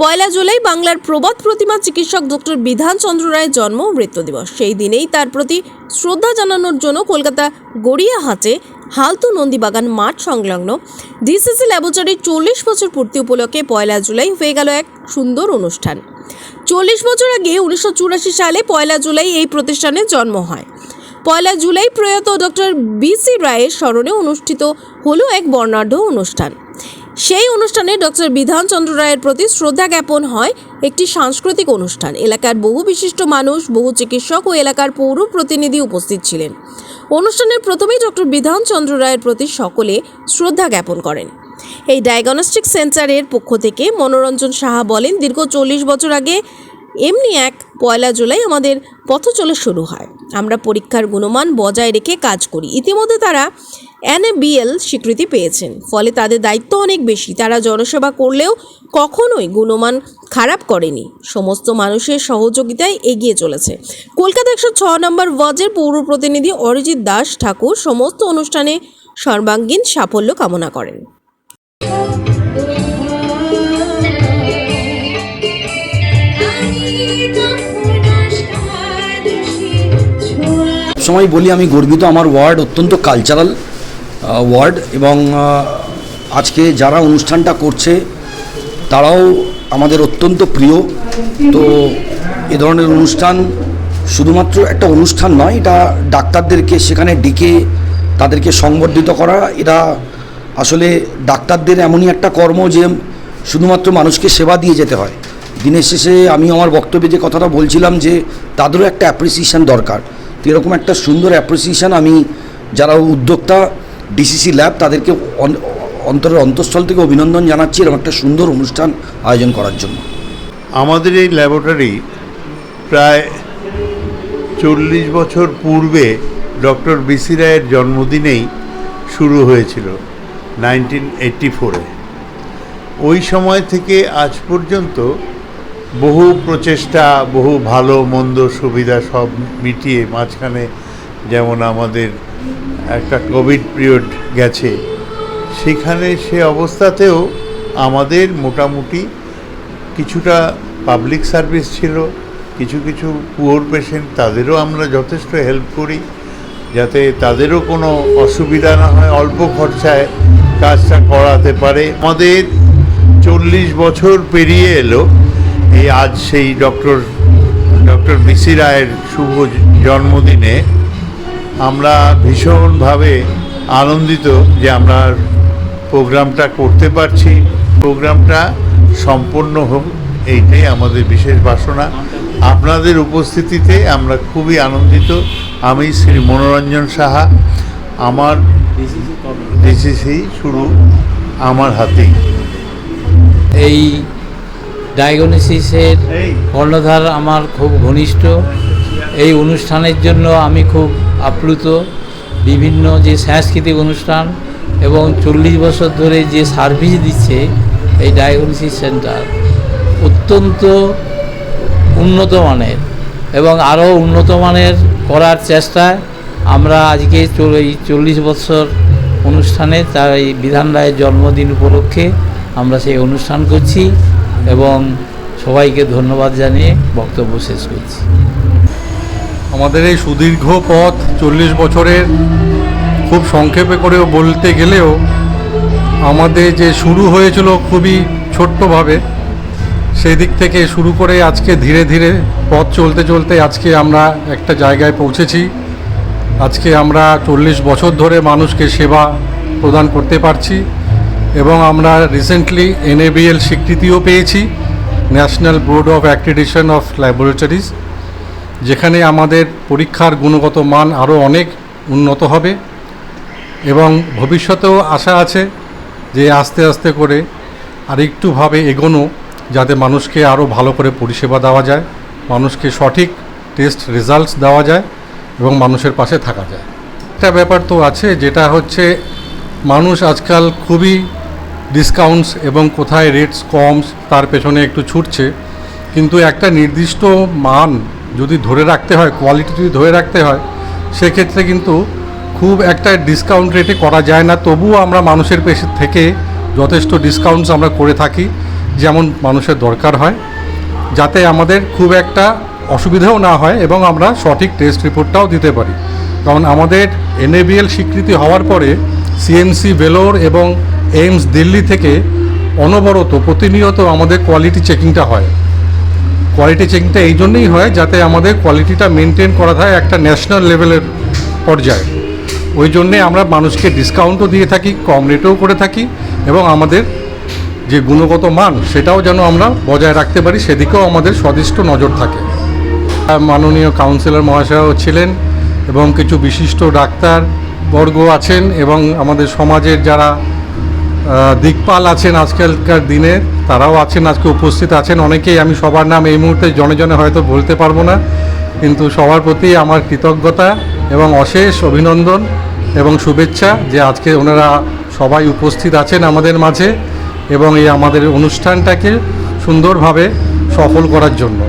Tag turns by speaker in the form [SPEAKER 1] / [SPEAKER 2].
[SPEAKER 1] পয়লা জুলাই বাংলার প্রবাদ প্রতিমা চিকিৎসক ডক্টর বিধান চন্দ্র রায়ের জন্ম মৃত্যু দিবস। সেই দিনেই তার প্রতি শ্রদ্ধা জানানোর জন্য কলকাতা গড়িয়াহাটে হালতু নন্দীবাগান মাঠ সংলগ্ন ডিসিসি ল্যাবরেটরির চল্লিশ বছর পূর্তি উপলক্ষে পয়লা জুলাই হয়ে গেল এক সুন্দর অনুষ্ঠান। চল্লিশ বছর আগে উনিশশো চুরাশি সালে পয়লা জুলাই এই প্রতিষ্ঠানের জন্ম হয়। পয়লা জুলাই প্রয়াত ডক্টর বিসি রায়ের স্মরণে অনুষ্ঠিত হলো এক বর্ণাঢ্য অনুষ্ঠান। সেই অনুষ্ঠানে ডক্টর বিধানচন্দ্র রায়ের প্রতি শ্রদ্ধা জ্ঞাপন হয় একটি সাংস্কৃতিক অনুষ্ঠান। এলাকার বহু বিশিষ্ট মানুষ, বহু চিকিৎসক ও এলাকার পৌর প্রতিনিধি উপস্থিত ছিলেন। অনুষ্ঠানের প্রথমেই ডক্টর বিধানচন্দ্র রায়ের প্রতি সকলে শ্রদ্ধা জ্ঞাপন করেন। এই ডায়াগনস্টিক সেন্টারের পক্ষ থেকে মনোরঞ্জন সাহা বলেন, দীর্ঘ চল্লিশ বছর আগে এমনি এক পয়লা জুলাই আমাদের পথ চলে শুরু হয়। আমরা পরীক্ষার গুণমান বজায় রেখে কাজ করি। ইতিমধ্যে তারা এনএবিএল স্বীকৃতি পেয়েছেন। ফলে তাদের দায়িত্ব অনেক বেশি। তারা জনসেবা করলেও কখনোই গুণমান খারাপ করেনি। সমস্ত মানুষের সহযোগিতায় এগিয়ে চলেছে। কলকাতা একশো ছ নম্বর ওয়ার্ডের পৌর প্রতিনিধি অরিজিৎ দাস ঠাকুর সমস্ত অনুষ্ঠানে সর্বাঙ্গীন সাফল্য কামনা করেন।
[SPEAKER 2] সময় বলি, আমি গর্বিত। আমার ওয়ার্ড অত্যন্ত কালচারাল ওয়ার্ড এবং আজকে যারা অনুষ্ঠানটা করছে, তারাও আমাদের অত্যন্ত প্রিয়। তো এ ধরনের অনুষ্ঠান শুধুমাত্র একটা অনুষ্ঠান নয়, এটা ডাক্তারদেরকে সেখানে ডেকে তাদেরকে সংবর্ধিত করা। এটা আসলে ডাক্তারদের এমনই একটা কর্ম যে শুধুমাত্র মানুষকে সেবা দিয়ে যেতে হয়। দিনের শেষে আমি আমার বক্তব্যে যে কথাটা বলছিলাম যে, তাদেরও একটা অ্যাপ্রিসিয়েশন দরকার। তো এরকম একটা সুন্দর অ্যাপ্রিসিয়েশন আমি যারা উদ্যোক্তা ডিসিসি ল্যাব তাদেরকে অন- অন্তরের অন্তঃস্থল থেকে অভিনন্দন জানাচ্ছি এরকম একটা সুন্দর অনুষ্ঠান আয়োজন করার জন্য।
[SPEAKER 3] আমাদের এই ল্যাবরেটরি প্রায় চল্লিশ বছর পূর্বে ডক্টর বিসি রায়ের জন্মদিনেই শুরু হয়েছিল নাইনটিন এইট্টি ফোরে ওই সময় থেকে আজ পর্যন্ত বহু প্রচেষ্টা, বহু ভালো, মন্দ, সুবিধা সব মিটিয়ে মাঝখানে যেমন আমাদের একটা কোভিড পিরিয়ড গেছে, সেখানে সে অবস্থাতেও আমাদের মোটামুটি কিছুটা পাবলিক সার্ভিস ছিল, কিছু কিছু পুয়োর পেশেন্ট তাদেরও আমরা যথেষ্ট হেল্প করি, যাতে তাদেরও কোনো অসুবিধা না হয়, অল্প খরচায় কাজটা করাতে পারে। আমাদের চল্লিশ বছর পেরিয়ে এলো এই আজ সেই ডক্টর ডক্টর বিসি রায়ের শুভ জন্মদিনে আমরা ভীষণভাবে আনন্দিত যে আমরা প্রোগ্রামটা করতে পারছি। প্রোগ্রামটা সম্পন্ন হোক, এইটাই আমাদের বিশেষ বাসনা। আপনাদের উপস্থিতিতে আমরা খুবই আনন্দিত। আমি শ্রী মনোরঞ্জন সাহা, আমার ডিসিসি শুরু আমার হাতেই।
[SPEAKER 4] এই ডায়াগনোসিসের কর্ণধার আমার খুব ঘনিষ্ঠ। এই অনুষ্ঠানের জন্য আমি খুব আপ্লুত। বিভিন্ন যে সাংস্কৃতিক অনুষ্ঠান এবং চল্লিশ বছর ধরে যে সার্ভিস দিচ্ছে এই ডায়াগনোসিস সেন্টার অত্যন্ত উন্নত মানের এবং আরও উন্নত মানের করার চেষ্টায় আমরা আজকে এই চল্লিশ বছর অনুষ্ঠানে তার এই বিধান রায়ের জন্মদিন উপলক্ষে আমরা সেই অনুষ্ঠান করছি। এবং সবাইকে ধন্যবাদ জানিয়ে বক্তব্য শেষ করছি।
[SPEAKER 5] আমাদের এই সুদীর্ঘ পথ চল্লিশ বছরের খুব সংক্ষেপে করেও বলতে গেলেও আমাদের যে শুরু হয়েছিল খুবই ছোট্টভাবে, সেই দিক থেকে শুরু করে আজকে ধীরে ধীরে পথ চলতে চলতে আজকে আমরা একটা জায়গায় পৌঁছেছি। আজকে আমরা চল্লিশ বছর ধরে মানুষকে সেবা প্রদান করতে পারছি। এবং আমরা রিসেন্টলি এনএবিএল স্বীকৃতিও পেয়েছি national board of accreditation of laboratories যেখানে আমাদের পরীক্ষার গুণগত মান আরও অনেক উন্নত হবে এবং ভবিষ্যতেও আশা আছে যে আস্তে আস্তে করে আরেকটুভাবে এগোনো যাতে মানুষকে আরও ভালো করে পরিষেবা দেওয়া যায়, মানুষকে সঠিক টেস্ট রেজাল্টস দেওয়া যায় এবং মানুষের পাশে থাকা যায়। একটা ব্যাপার তো আছে যেটা হচ্ছে মানুষ আজকাল খুবই ডিসকাউন্টস এবং কোথায় রেটস কমস তার পেছনে একটু ছুটছে। কিন্তু একটা নির্দিষ্ট মান যদি ধরে রাখতে হয় কোয়ালিটি যদি ধরে রাখতে হয়, সেক্ষেত্রে কিন্তু খুব একটা ডিসকাউন্ট রেটে করা যায় না। তবুও আমরা মানুষের পেশে থেকে যথেষ্ট ডিসকাউন্টস আমরা করে থাকি, যেমন মানুষের দরকার হয়, যাতে আমাদের খুব একটা অসুবিধাও না হয় এবং আমরা সঠিক টেস্ট রিপোর্টটাও দিতে পারি। কারণ আমাদের এনএবিএল স্বীকৃতি হওয়ার পরে সিএমসি ভেলোর এবং এইমস দিল্লি থেকে অনবরত প্রতিনিয়ত আমাদের কোয়ালিটি চেকিংটা হয়। কোয়ালিটি চেকিংটা এই জন্যই হয় যাতে আমাদের কোয়ালিটিটা মেনটেন করা থাকে একটা ন্যাশনাল লেভেলের পর্যায়ে। ওই জন্যে আমরা মানুষকে ডিসকাউন্টও দিয়ে থাকি, কম রেটেও করে থাকি এবং আমাদের যে গুণগত মান সেটাও যেন আমরা বজায় রাখতে পারি, সেদিকেও আমাদের সদিষ্ট নজর থাকে। মাননীয় কাউন্সিলর মহাশয়ও ছিলেন এবং কিছু বিশিষ্ট ডাক্তার বর্গ আছেন এবং আমাদের সমাজের যারা দিকপাল আছেন আজকালকার দিনে, তারাও আছেন, আজকে উপস্থিত আছেন। অনেকেই আমি সবার নাম এই মুহূর্তে জনে জনে হয়তো বলতে পারব না, কিন্তু সবার প্রতি আমার কৃতজ্ঞতা এবং অশেষ অভিনন্দন এবং শুভেচ্ছা যে আজকে ওনারা সবাই উপস্থিত আছেন আমাদের মাঝে এবং এই আমাদের অনুষ্ঠানটাকে সুন্দরভাবে সফল করার জন্য।